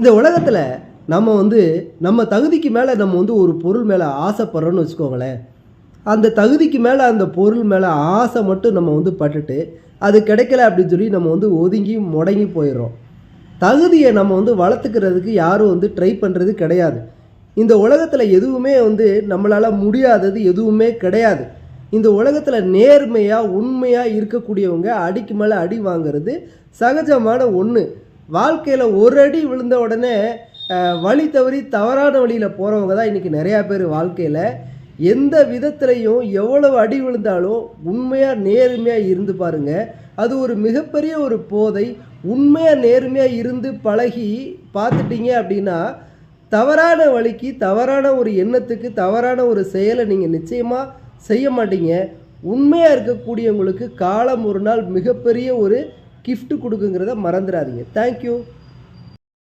இந்த உலகத்தில் நம்ம வந்து நம்ம தகுதிக்கு மேலே நம்ம வந்து ஒரு பொருள் மேலே ஆசைப்படுறோன்னு வச்சுக்கோங்களேன். அந்த தகுதிக்கு மேலே அந்த பொருள் மேலே ஆசை மட்டும் நம்ம வந்து பட்டுட்டு அது கிடைக்கல அப்படின்னு சொல்லி நம்ம வந்து ஒதுங்கி முடங்கி போயிடுறோம். தகுதியை நம்ம வந்து வளர்த்துக்கிறதுக்கு யாரும் வந்து ட்ரை பண்ணுறது கிடையாது. இந்த உலகத்தில் எதுவுமே வந்து நம்மளால் முடியாதது எதுவுமே கிடையாது. இந்த உலகத்தில் நேர்மையாக உண்மையாக இருக்கக்கூடியவங்க அடிக்கு மேலே அடி வாங்குறது சகஜமான ஒன்று வாழ்க்கையில் ஒரு அடி விழுந்த உடனே வழி தவறி தவறான வழியில் போகிறவங்க தான் இன்றைக்கி நிறையா பேர் வாழ்க்கையில். எந்த விதத்துலையும் எவ்வளவு அடி விழுந்தாலும் உண்மையாக நேர்மையாக இருந்து பாருங்க. அது ஒரு மிகப்பெரிய ஒரு போதை. உண்மையாக நேர்மையாக இருந்து பழகி பார்த்துட்டீங்க அப்படின்னா தவறான வழிக்கு தவறான ஒரு எண்ணத்துக்கு தவறான ஒரு செயலை நீங்கள் நிச்சயமாக செய்ய மாட்டீங்க. உண்மையாக இருக்கக்கூடியவங்களுக்கு காலம் ஒரு நாள் மிகப்பெரிய ஒரு கிஃப்ட்டு கொடுக்குங்கிறத மறந்துடாதீங்க தேங்க்யூ